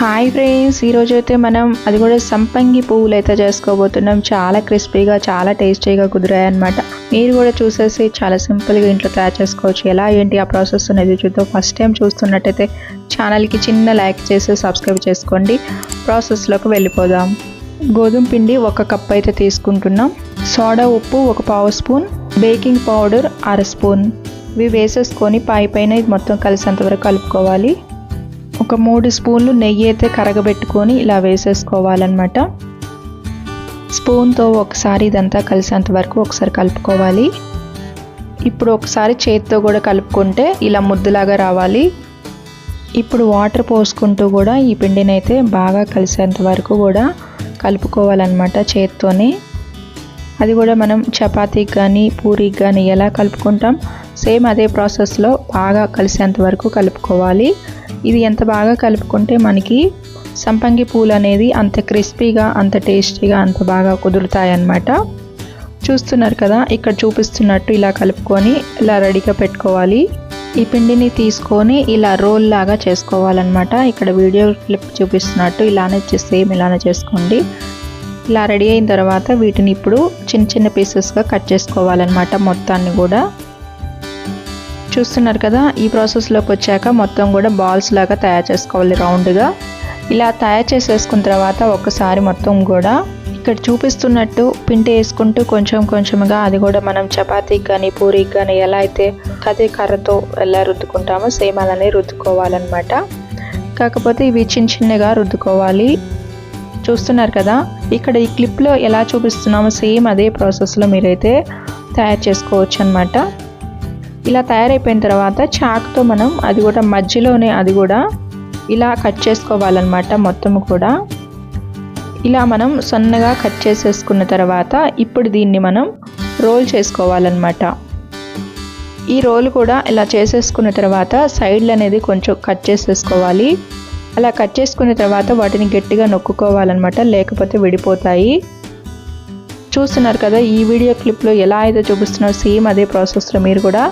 Hi friends ఈరోజు అయితే మనం అది కూడా సంపంగి పువ్వులు అయితే చేసుకోబోతున్నాం. చాలా క్రిస్పీగా చాలా టేస్టీగా కుదిరాయి అనమాట మీరు కూడా చూసేసి చాలా సింపుల్గా ఇంట్లో తయారు చేసుకోవచ్చు. ఎలా ఏంటి ఆ ప్రాసెస్ అనేది చూద్దాం. ఫస్ట్ టైం చూస్తున్నట్టయితే ఛానల్కి చిన్న లైక్ చేసి సబ్స్క్రైబ్ చేసుకోండి. ప్రాసెస్లోకి వెళ్ళిపోదాం. గోధుమ పిండి ఒక కప్ అయితే తీసుకుంటున్నాం. సోడా ఉప్పు ఒక పావు స్పూన్. బేకింగ్ పౌడర్ అర స్పూన్. ఇవి వేసేసుకొని పై పైన ఇది మొత్తం కలిసేంత వరకు కలుపుకోవాలి. ఒక మూడు స్పూన్లు నెయ్యి అయితే కరగబెట్టుకొని ఇలా వేసేసుకోవాలన్నమాట. స్పూన్తో ఒకసారి ఇదంతా కలిసేంత వరకు ఒకసారి కలుపుకోవాలి. ఇప్పుడు ఒకసారి చేతితో కూడా కలుపుకుంటే ఇలా ముద్దులాగా రావాలి. ఇప్పుడు వాటర్ పోసుకుంటూ కూడా ఈ పిండిని అయితే బాగా కలిసేంత వరకు కూడా కలుపుకోవాలన్నమాట చేత్తోనే. అది కూడా మనం చపాతీకి కానీ పూరికి కానీ ఎలా కలుపుకుంటాం సేమ్ అదే ప్రాసెస్లో బాగా కలిసేంత వరకు కలుపుకోవాలి. ఇది ఎంత బాగా కలుపుకుంటే మనకి సంపంగి పూలు అనేది అంత క్రిస్పీగా అంత టేస్టీగా అంత బాగా కుదురుతాయి అన్నమాట చూస్తున్నారు కదా ఇక్కడ చూపిస్తున్నట్టు ఇలా కలుపుకొని ఇలా రెడీగా పెట్టుకోవాలి. ఈ పిండిని తీసుకొని ఇలా రోల్ లాగా చేసుకోవాలన్నమాట. ఇక్కడ వీడియో క్లిప్ చూపిస్తున్నట్టు ఇలానే సేమ్ ఇలానే చేసుకోండి. ఇలా రెడీ అయిన తర్వాత వీటిని ఇప్పుడు చిన్న చిన్న పీసెస్గా కట్ చేసుకోవాలన్నమాట మొత్తాన్ని కూడా. చూస్తున్నారు కదా ఈ ప్రాసెస్లోకి వచ్చాక మొత్తం కూడా బాల్స్ లాగా తయారు చేసుకోవాలి రౌండ్గా ఇలా తయారు చేసేసుకున్న తర్వాత ఒకసారి మొత్తం కూడా ఇక్కడ చూపిస్తున్నట్టు పిండి వేసుకుంటూ కొంచెం కొంచెంగా అది కూడా మనం చపాతీకి కానీ పూరికి కానీ ఎలా అయితే అదే కర్రతో ఎలా రుద్దుకుంటామో సేమ్ అలానే రుద్దుకోవాలన్నమాట. కాకపోతే ఇవి చిన్న చిన్నగా రుద్దుకోవాలి. చూస్తున్నారు కదా ఇక్కడ ఈ క్లిప్లో ఎలా చూపిస్తున్నామో సేమ్ అదే ప్రాసెస్లో మీరైతే తయారు చేసుకోవచ్చు అనమాట ఇలా తయారైపోయిన తర్వాత చాక్తో మనం అది కూడా మధ్యలోనే అది కూడా ఇలా కట్ చేసుకోవాలన్నమాట మొత్తం కూడా. ఇలా మనం సన్నగా కట్ చేసేసుకున్న తర్వాత ఇప్పుడు దీన్ని మనం రోల్ చేసుకోవాలన్నమాట. ఈ రోల్ కూడా ఇలా చేసేసుకున్న తర్వాత సైడ్లు అనేది కొంచెం కట్ చేసేసుకోవాలి. అలా కట్ చేసుకున్న తర్వాత వాటిని గట్టిగా నొక్కుకోవాలన్నమాట లేకపోతే విడిపోతాయి. చూస్తున్నారు కదా ఈ వీడియో క్లిప్లో ఎలా అయితే చూపిస్తున్నారో సేమ్ అదే ప్రాసెస్లో మీరు కూడా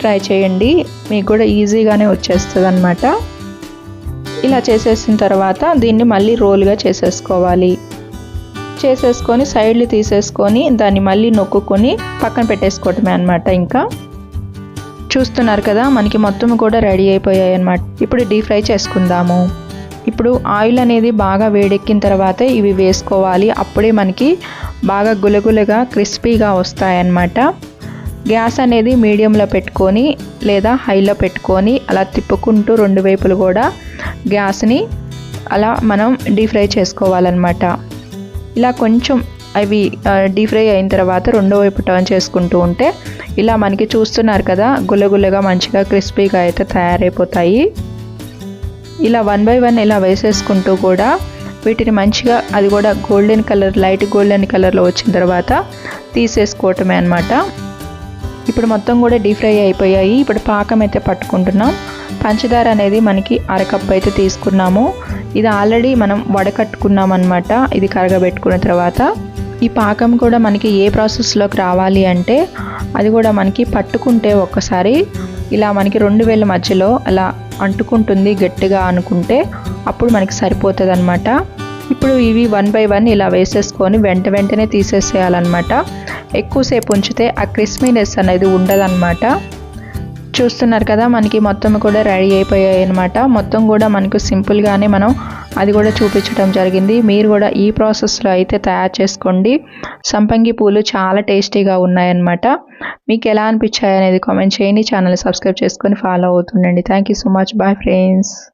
ట్రై చేయండి. మీకు కూడా ఈజీగానే వచ్చేస్తుంది అనమాట ఇలా చేసేసిన తర్వాత దీన్ని మళ్ళీ రోల్గా చేసేసుకోవాలి. చేసేసుకొని సైడ్లు తీసేసుకొని దాన్ని మళ్ళీ నొక్కుకొని పక్కన పెట్టేసుకోవటమే అనమాట ఇంకా. చూస్తున్నారు కదా మనకి మొత్తం కూడా రెడీ అయిపోయాయి అనమాట ఇప్పుడు డీప్ ఫ్రై చేసుకుందాము. ఇప్పుడు ఆయిల్ అనేది బాగా వేడెక్కిన తర్వాత ఇవి వేసుకోవాలి. అప్పుడే మనకి బాగా గులగులగా క్రిస్పీగా వస్తాయన్నమాట. గ్యాస్ అనేది మీడియంలో పెట్టుకొని లేదా హైలో పెట్టుకొని అలా తిప్పుకుంటూ రెండు వైపులు కూడా గ్యాస్ని అలా మనం డీప్ ఫ్రై చేసుకోవాలన్నమాట. ఇలా కొంచెం అవి డీప్ ఫ్రై అయిన తర్వాత రెండో వైపు టర్న్ చేసుకుంటూ ఉంటే ఇలా మనకి చూస్తున్నారు కదా గుల్లగుల్లగా మంచిగా క్రిస్పీగా అయితే తయారైపోతాయి. ఇలా వన్ బై వన్ ఇలా వేసేసుకుంటూ కూడా వీటిని మంచిగా అది కూడా గోల్డెన్ కలర్ లైట్ గోల్డెన్ కలర్లో వచ్చిన తర్వాత తీసేసుకోవటమే అనమాట ఇప్పుడు మొత్తం కూడా డీప్ ఫ్రై అయిపోయాయి. ఇప్పుడు పాకం అయితే పట్టుకుంటున్నాం. పంచదార అనేది మనకి అరకప్పు అయితే తీసుకున్నాము. ఇది ఆల్రెడీ మనం వడకట్టుకున్నాం అనమాట ఇది కరగబెట్టుకున్న తర్వాత ఈ పాకం కూడా మనకి ఏ ప్రాసెస్లోకి రావాలి అంటే అది కూడా మనకి పట్టుకుంటే ఒక్కసారి ఇలా మనకి రెండు వేల మధ్యలో అలా అంటుకుంటుంది గట్టిగా అనుకుంటే అప్పుడు మనకి సరిపోతుంది అనమాట ఇప్పుడు ఇవి వన్ బై వన్ ఇలా వేసేసుకొని వెంట వెంటనే తీసేసేయాలన్నమాట. ఎక్కువసేపు ఉంచితే ఆ క్రిస్మీనెస్ అనేది ఉండదన్నమాట. చూస్తున్నారు కదా మనకి మొత్తం కూడా రెడీ అయిపోయాయి అనమాట మొత్తం కూడా మనకు సింపుల్గానే మనం అది కూడా చూపించడం జరిగింది. మీరు కూడా ఈ ప్రాసెస్లో అయితే తయారు చేసుకోండి. సంపంగి పూలు చాలా టేస్టీగా ఉన్నాయన్నమాట. మీకు ఎలా అనిపించాయి అనేది కామెంట్ చేయండి. ఛానల్ సబ్స్క్రైబ్ చేసుకొని follow అవుతుండండి. Thank you so much. Bye friends.